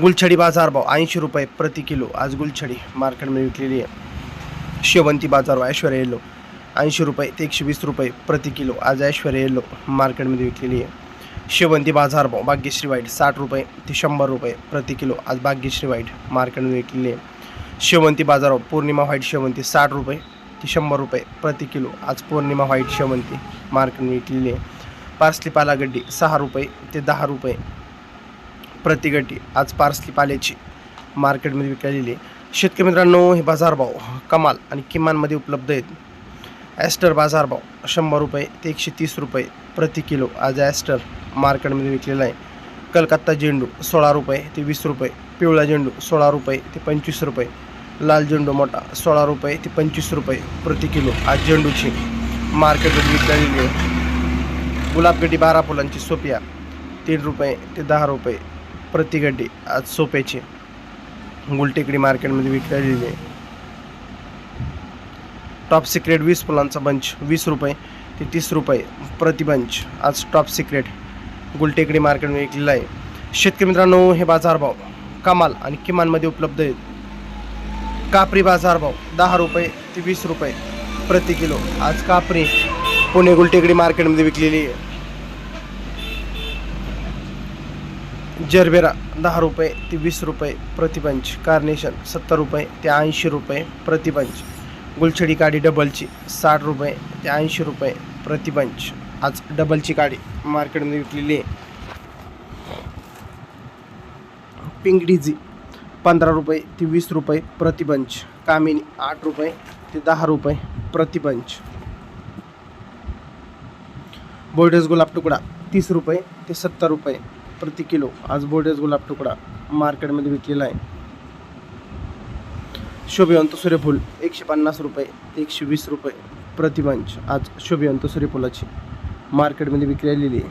गुलछडी बाजारभाव ऐंशी रुपये प्रति किलो. आज गुलछडी मार्केटमध्ये विकलेली आहे. शेवंती बाजारभाव ऐश्वर्या येलो ऐंशी रुपये ते एकशे वीस रुपये प्रति किलो. आज ऐश्वर्या येलो मार्केटमध्ये विकलेली आहे. शेवंती बाजारभाव भाग्यश्री वाईट साठ रुपये ते शंभर रुपये प्रति किलो. आज भाग्यश्री वाईट मार्केटमध्ये विकलेली आहे. शेवंती बाजारभाव पौर्णिमा व्हाईट शेवंती साठ रुपये ते शंभर रुपये प्रति किलो. आज पौर्णिमा व्हाईट शेवंती मार्केटमध्ये विकलेली आहे. पार्सली पालागड्डी सहा रुपये ते दहा रुपये प्रतिगटी. आज पार्सली पाल्याची मार्केटमध्ये विकलेली आहे. शेतकरी मित्रांनो हे बाजारभाव कमाल आणि किमानमध्ये उपलब्ध आहेत. ॲस्टर बाजारभाव शंभर रुपये ते एकशे तीस रुपये प्रति किलो आज ॲस्टर मार्केटमध्ये विकलेला आहे. कलकत्ता झेंडू सोळा रुपये ते वीस रुपये पिवळा झेंडू सोळा रुपये ते पंचवीस रुपये लाल झेंडू मोठा सोळा रुपये ते पंचवीस रुपये प्रति किलो आज झेंडूची मार्केटमध्ये विकलेली आहे. गुलाबगड्डी बारा फुलांची सोपिया तीन रुपये ते दहा रुपये प्रतिगड्डी आज सोप्याची. गुलटेकडी मार्केटमध्ये विकलेली आहे. टॉप सिक्रेट वीस फुलांचा बंच वीस रुपये ते तीस रुपये प्रतिबंच आज टॉप सिक्रेट गुलटेकडी मार्केटमध्ये विकलेला आहे. शेतकरी मित्रांनो हे बाजारभाव कमाल आणि किमानमध्ये उपलब्ध आहेत. कापरी बाजारभाव दहा रुपये ते वीस रुपये प्रति किलो. आज कापरी पुणे गुलटेकडी मार्केटमध्ये विकलेली आहे. जरबेरा दहा रुपये ते वीस रुपये प्रतिपंच. कार्नेशन सत्तर रुपये ते ऐंशी रुपये प्रतिपंच. गुलछडी काडी डबलची साठ रुपये ते ऐंशी रुपये प्रतिपंच. आज डबलची काडी मार्केटमध्ये विकलेली आहे. पिंक डिझी पंधरा रुपये ते वीस रुपये प्रतिपंच. कामिनी आठ रुपये ते दहा रुपये प्रतिपंच. बोर्डस गुलाब तुकडा तीस रुपये ते सत्तर रुपये प्रति किलो. आज बोर्डेज गुलाब तुकडा मार्केटमध्ये विकलेला आहे. शोभिवंत सूर्यफूल एकशे पन्नास रुपये ते एकशे वीस रुपये प्रतिबंच आज शोभिवंत सूर्यफुलाची मार्केटमध्ये विकलेली आहे.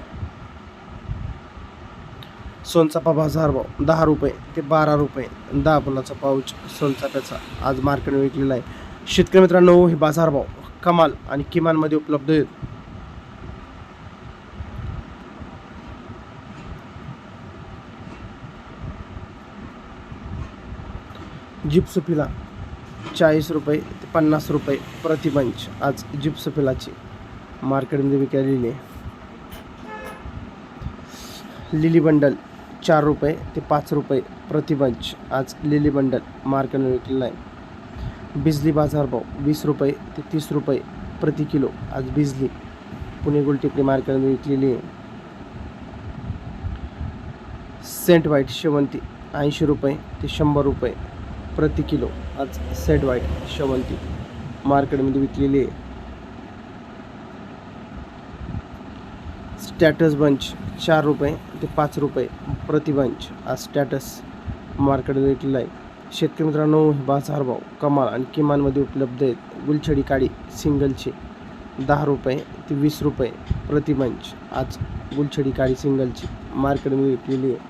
सोनचापा बाजारभाव दहा रुपये ते बारा रुपये. दहा फुलाचा पाऊच सोनचाप्याचा आज मार्केटमध्ये विकलेला आहे. शेतकरी मित्रांनो हे बाजारभाव कमाल आणि किमानमध्ये उपलब्ध आहेत. जिप्सुपिला चाळीस रुपये ते पन्नास रुपये प्रतिबंच आज जिप्सुपिलाची मार्केटमध्ये विकलेली आहे. लिली बंडल चार रुपये ते पाच रुपये प्रतिबंच आज लिली बंडल मार्केटमध्ये विकलेला आहे. बिजली बाजारभाव वीस रुपये ते तीस रुपये प्रति किलो. आज बिजली पुणे गुलटेकडी मार्केटमध्ये विकलेली आहे. सेंट व्हाईट शेवंती ऐंशी रुपये ते शंभर रुपये प्रति किलो. आज सेट वाईट शेवंती. मार्केटमध्ये विकलेली आहे. स्टॅटस बंच चार रुपये ते पाच रुपये प्रति बंच आज स्टॅटस मार्केटमध्ये विकलेला आहे. शेतकरी मित्रांनो बाजारभाव कमाल आणि किमानमध्ये उपलब्ध आहेत. गुलछडी काडी सिंगलची दहा रुपये ते वीस रुपये प्रति बंच आज गुलछडी काळी सिंगलची मार्केटमध्ये विकलेली आहे.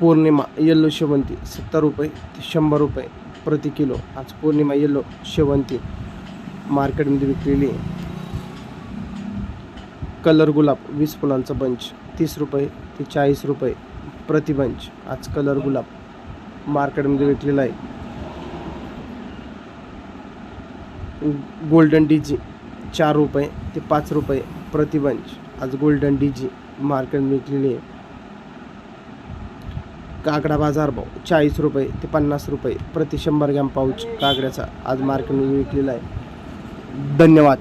पौर्णिमा येल्लो शेवंती सत्तर रुपये ते शंभर रुपये प्रति किलो. आज पौर्णिमा येल्लो शेवंती. मार्केटमध्ये विकलेली आहे कलर गुलाब वीस फुलांचा बंच तीस रुपये ते चाळीस रुपये प्रति बंच. आज कलर गुलाब मार्केटमध्ये विकलेला आहे. गोल्डन डीजी चार रुपये ते पाच रुपये प्रति बंच. आज गोल्डन डीजी मार्केटमध्ये विकलेली आहे. काकडा बाजारभाव चाळीस रुपये ते पन्नास रुपये प्रति शंभर ग्रॅम पाऊच काकड्याचा आज मार्केटमध्ये विकलेला आहे. धन्यवाद.